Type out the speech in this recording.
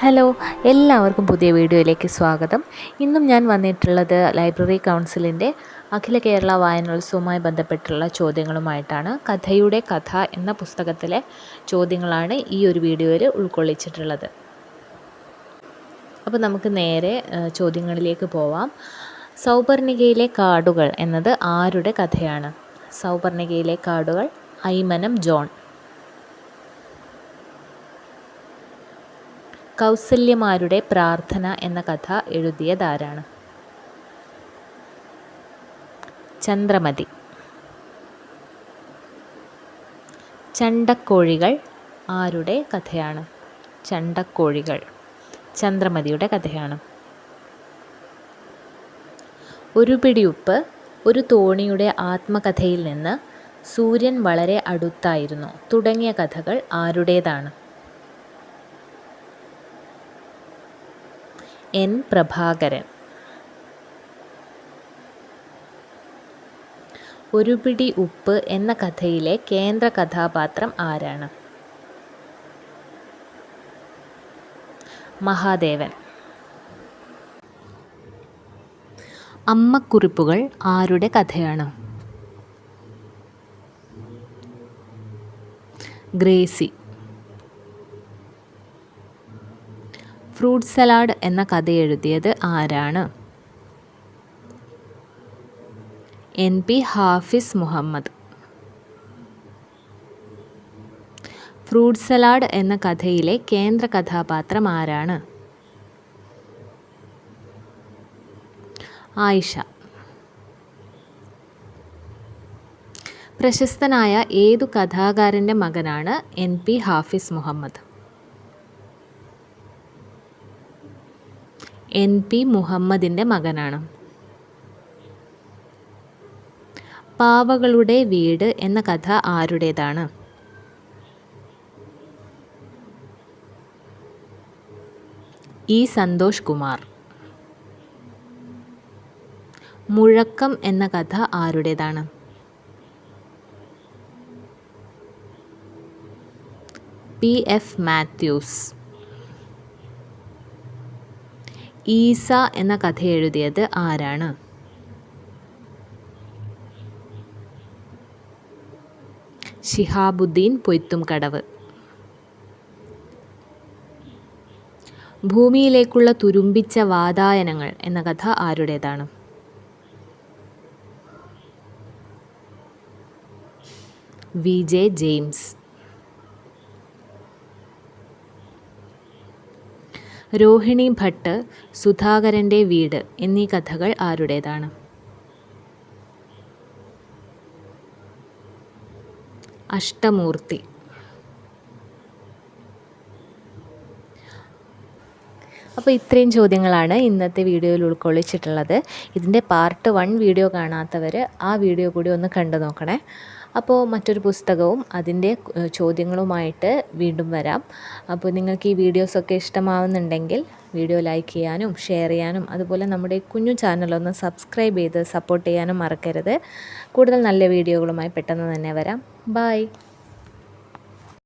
Hello എല്ലാവർക്കും പുതിയ വീഡിയോയിലേക്ക് സ്വാഗതം. ഇന്നും ഞാൻ വന്നിട്ടുള്ളത് ലൈബ്രറി കൗൺസിലിന്റെ അഖില കേരള വായനോത്സവവുമായി ബന്ധപ്പെട്ടുള്ള ചോദ്യങ്ങളുമായിട്ടാണ്. കഥയുടെ കഥ എന്ന പുസ്തകത്തിലെ ചോദ്യങ്ങളാണ് ഈ ഒരു വീഡിയോയിൽ ഉൾക്കൊള്ളിച്ചിട്ടുള്ളത്. അപ്പോൾ നമുക്ക് നേരെ ചോദ്യങ്ങളിലേക്ക് പോവാം. സൗപർണികയിലെ കാടുകൾ എന്നത് ആരുടെ കഥയാണ്? സൗപർണികയിലെ കാടുകൾ ഐമനം ജോൺ. കൗസല്യമാരുടെ പ്രാർത്ഥന എന്ന കഥ എഴുതിയതാരാണ് ചന്ദ്രമതി. ചണ്ടക്കോഴികൾ ആരുടെ കഥയാണ്? ചണ്ടക്കോഴികൾ ചന്ദ്രമതിയുടെ കഥയാണ്. ഒരു പിടി ഉപ്പ് ഒരു തോണിയുടെ ആത്മകഥയിൽ നിന്ന് സൂര്യൻ വളരെ അടുത്തായിരുന്നു. തുടങ്ങിയ കഥകൾ ആരുടേതാണ്? എൻ. പ്രഭാകരൻ. ഒരു പിടി ഉപ്പ് എന്ന കഥയിലെ കേന്ദ്ര കഥാപാത്രം ആരാണ്? മഹാദേവൻ. അമ്മക്കുറിപ്പുകൾ ആരുടെ കഥയാണ്? ഗ്രേസി. ഫ്രൂട്ട് സലാഡ് എന്ന കഥ എഴുതിയത് ആരാണ്? N P Hafiz Muhammad. Fruit salad എന്ന കഥയിലെ കേന്ദ്ര കഥാപാത്രം ആരാണ്? ആയിഷ. പ്രശസ്തനായ ഏതു കഥാകാരന്റെ മകനാണ് N P Hafiz Muhammad? N P മുഹമ്മദിന്റെ മകനാണ്. പാവകളുടെ വീട് എന്ന കഥ ആരുടേതാണ്? ഇ സന്തോഷ് കുമാർ. മുഴക്കം എന്ന കഥ ആരുടേതാണ്? P F Mathews. ഈസ എന്ന കഥ എഴുതിയത് ആരാണ്? ഷിഹാബുദ്ദീൻ പൊയ്ത്തും കടവ് ഭൂമിയിലേക്കുള്ള തുരുമ്പിച്ച വാതായനങ്ങൾ എന്ന കഥ ആരുടേതാണ്? V. J. James. Rohini Bhatt സുധാകരന്റെ വീട് എന്നീ കഥകൾ ആരുടേതാണ്? അഷ്ടമൂർത്തി. അപ്പോൾ ഇത്രയും ചോദ്യങ്ങളാണ് ഇന്നത്തെ വീഡിയോയിൽ ഉൾക്കൊള്ളിച്ചിട്ടുള്ളത്. ഇതിന്റെ പാർട്ട് വൺ വീഡിയോ കാണാത്തവർ ആ വീഡിയോ കൂടി ഒന്ന് കണ്ടു നോക്കണേ. അപ്പോൾ മറ്റൊരു പുസ്തകവും അതിന്റെ ചോദ്യങ്ങളുമായിട്ട് വീണ്ടും വരാം. അപ്പോൾ നിങ്ങൾക്ക് ഈ വീഡിയോസൊക്കെ ഇഷ്ടമാവുന്നുണ്ടെങ്കിൽ വീഡിയോ ലൈക്ക് ചെയ്യാനും ഷെയർ ചെയ്യാനും അതുപോലെ നമ്മുടെ കുഞ്ഞു ചാനലൊന്ന് സബ്സ്ക്രൈബ് ചെയ്ത് സപ്പോർട്ട് ചെയ്യാനും മറക്കരുത്. കൂടുതൽ നല്ല വീഡിയോകളുമായി പെട്ടെന്ന് തന്നെ വരാം. ബായ്